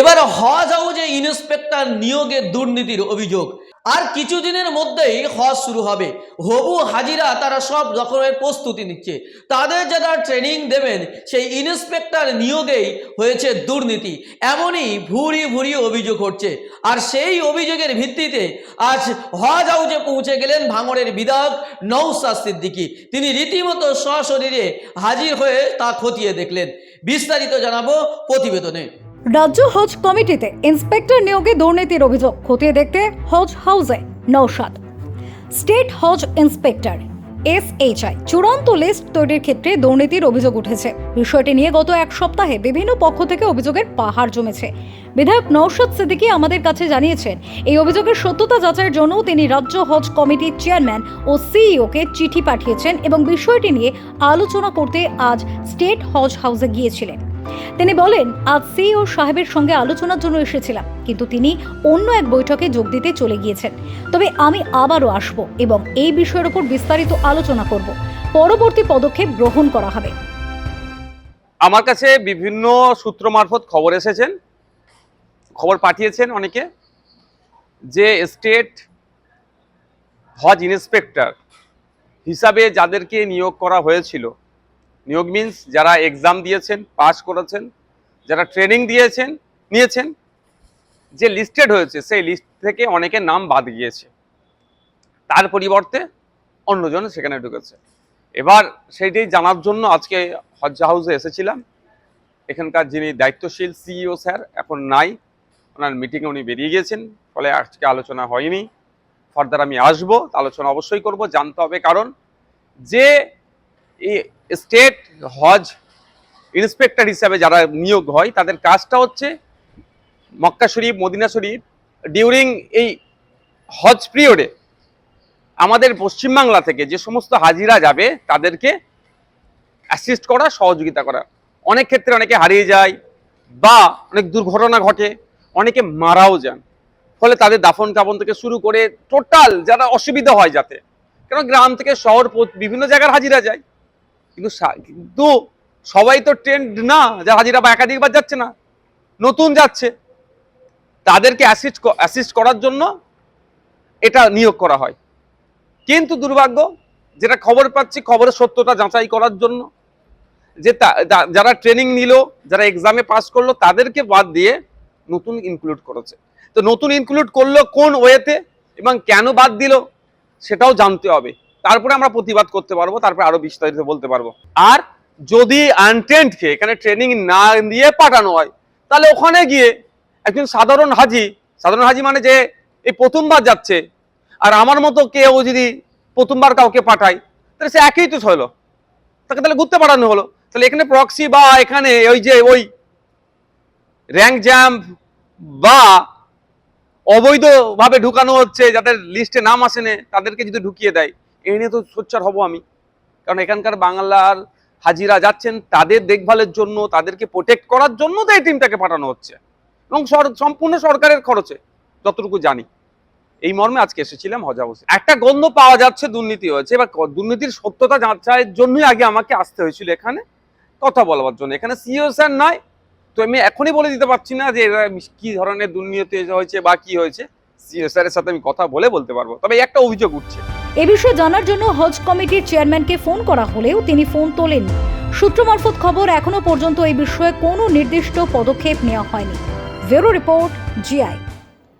এবার হজ হাউজে ইন্সপেক্টর নিয়োগের দুর্নীতির অভিযোগ। আর কিছুদিনের মধ্যেই হজ শুরু হবে। হবু হাজিরা তারা সব রকমের প্রস্তুতি নিচ্ছে। তাদের যারা ট্রেনিং দেবেন, সেই ইন্সপেক্টর নিয়োগেই হয়েছে দুর্নীতি। এমনই ভুরি ভুরি অভিযোগ হচ্ছে। আর সেই অভিযোগের ভিত্তিতে আজ হজ হাউজে পৌঁছে গেলেন ভাঙড়ের বিধায়ক নৌসাদ সিদ্দিকী। তিনি রীতিমতো সশরীরে হাজির হয়ে তা খতিয়ে দেখলেন। বিস্তারিত জানাব প্রতিবেদনে। রাজ্য হজ কমিটিতে ইন্সপেক্টর নিয়োগে দুর্নীতির অভিযোগ খতিয়ে দেখতে হজ হাউসে নৌসাদ স্টেট হজ ইন্সপেক্টর এসএইচআই চূড়ান্ত লিস্ট তৈরির ক্ষেত্রে দুর্নীতির অভিযোগ উঠেছে। বিষয়টি নিয়ে গত এক সপ্তাহে বিভিন্ন পক্ষ থেকে অভিযোগের পাহাড় জমেছে। বিধায়ক নৌশাদ সিদ্দিকী আমাদের কাছে জানিয়েছেন, এই অভিযোগের সত্যতা যাচাইয়ের জন্য তিনি রাজ্য হজ কমিটির চেয়ারম্যান ও সিইওকে চিঠি পাঠিয়েছেন এবং বিষয়টি নিয়ে আলোচনা করতে আজ স্টেট হজ হাউসে গিয়েছিলেন। তিনি বলেন, আজ সিইও সাহেবের সঙ্গে আলোচনার জন্য এসেছিলাম, কিন্তু তিনি অন্য এক বৈঠকে যোগ দিতে চলে গিয়েছেন। তবে আমি আবারও আসব এবং এই বিষয়ের উপর বিস্তারিত আলোচনা করব। পরবর্তী পদক্ষেপ গ্রহণ করা হবে। আমার কাছে বিভিন্ন সূত্র মারফত খবর এসেছেন। খবর পাঠিয়েছেন অনেকে যে স্টেট হজ ইন্সপেক্টর হিসাবে যাদেরকে নিয়োগ করা হয়েছিল নিয়োগ মিন্স যারা এক্সাম দিয়েছেন পাস করেছেন, যারা ট্রেনিং দিয়েছেন, নিয়েছেন, যে লিস্টেড হয়েছে, সেই লিস্ট থেকে অনেকের নাম বাদ গিয়েছে। তার পরিবর্তে অন্যজন সেখানে ঢুকেছে। এবার সেইটাই জানার জন্য আজকে হজ হাউসে এসেছিলাম। এখানকার যিনি দায়িত্বশীল সিইও স্যার এখন নাই, ওনার মিটিংয়ে উনি বেরিয়ে গিয়েছেন, ফলে আজকে আলোচনা হয়নি। ফার্দার আমি আসব, আলোচনা অবশ্যই করব, জানতে হবে কারণ যে স্টেট হজ ইন্সপেক্টর হিসাবে যারা নিয়োগ হয়, তাদের কাজটা হচ্ছে মক্কা শরীফ, মদিনা শরীফ ডিউরিং এই হজ পিরিয়ডে আমাদের পশ্চিমবাংলা থেকে যে সমস্ত হাজিরা যাবে, তাদেরকে অ্যাসিস্ট করা, সহযোগিতা করা। অনেক ক্ষেত্রে অনেকে হারিয়ে যায় বা অনেক দুর্ঘটনা ঘটে, অনেকে মারাও যান। ফলে তাদের দাফন কাফন থেকে শুরু করে টোটাল যারা অসুবিধা হয় যাতে, কেন গ্রাম থেকে শহর বিভিন্ন জায়গার হাজিরা যায়। কিন্তু কিন্তু সবাই তো ট্রেন্ড না, যে হাজিরা বা একাধিকবার যাচ্ছে না, নতুন যাচ্ছে। তাদেরকে অ্যাসিস্ট অ্যাসিস্ট করার জন্য এটা নিয়োগ করা হয়। কিন্তু দুর্ভাগ্য, যেটা খবর পাচ্ছি খবরের সত্যতা যাচাই করার জন্য, যে যারা ট্রেনিং নিল, যারা এক্সামে পাস করল, তাদেরকে বাদ দিয়ে নতুন ইনক্লুড করেছে। তো নতুন ইনক্লুড করল কোন ওয়েতে এবং কেন বাদ দিল, সেটাও জানতে হবে। তারপরে আমরা প্রতিবাদ করতে পারব, তারপরে আরও বিস্তারিত বলতে পারব। আর যদি আনটেন্টকে এখানে ট্রেনিং না দিয়ে পাঠানো হয়, তাহলে ওখানে গিয়ে একজন সাধারণ হাজি সাধারণ হাজি মানে যে এই প্রথমবার যাচ্ছে, আর আমার মতো কেউ যদি প্রথমবার কাউকে পাঠায়, তাহলে সে একই তো হলো। তাকে তাহলে ঘুরতে পাঠানো হলো। তাহলে এখানে প্রক্সি বা এখানে ওই যে ওই র্যাঙ্ক জ্যাম্প বা অবৈধভাবে ঢুকানো হচ্ছে, যাদের লিস্টে নাম আসেনে, তাদেরকে যদি ঢুকিয়ে দেয় এই নিয়ে তো সোচ্চার হব আমি। কারণ এখানকার বাংলার হাজিরা যাচ্ছেন, তাদের দেখভালের জন্য, তাদেরকে প্রোটেক্ট করার জন্য তো এই টিমটাকে পাঠানো হচ্ছে। এবং সম্পূর্ণ সরকারের খরচে, যতটুকু জানি। এই মর্মে আজকে এসেছিলাম হজ হাউসে একটা গন্ধ পাওয়া যাচ্ছে, দুর্নীতি হয়েছে। এবার দুর্নীতির সত্যতা যাচাইয়ের জন্যই আগে আমাকে আসতে হয়েছিল এখানে, কথা বলবার জন্য। এখানে সিও স্যার নয় তো আমি এখনই বলে দিতে পারছি না যে কি ধরনের দুর্নীতি হয়েছে বা কি হয়েছে। সিও স্যারের সাথে আমি কথা বলে বলতে পারব। তবে একটা অভিযোগ উঠছে। এ বিষয়ে জানার জন্য হজ কমিটির চেয়ারম্যানকে ফোন করা হলেও তিনি ফোন তোলেন সূত্র মারফত খবর এখনও পর্যন্ত এই বিষয়ে কোনো নির্দিষ্ট পদক্ষেপ নেওয়া হয়নি। ভেরো রিপোর্ট জিআই।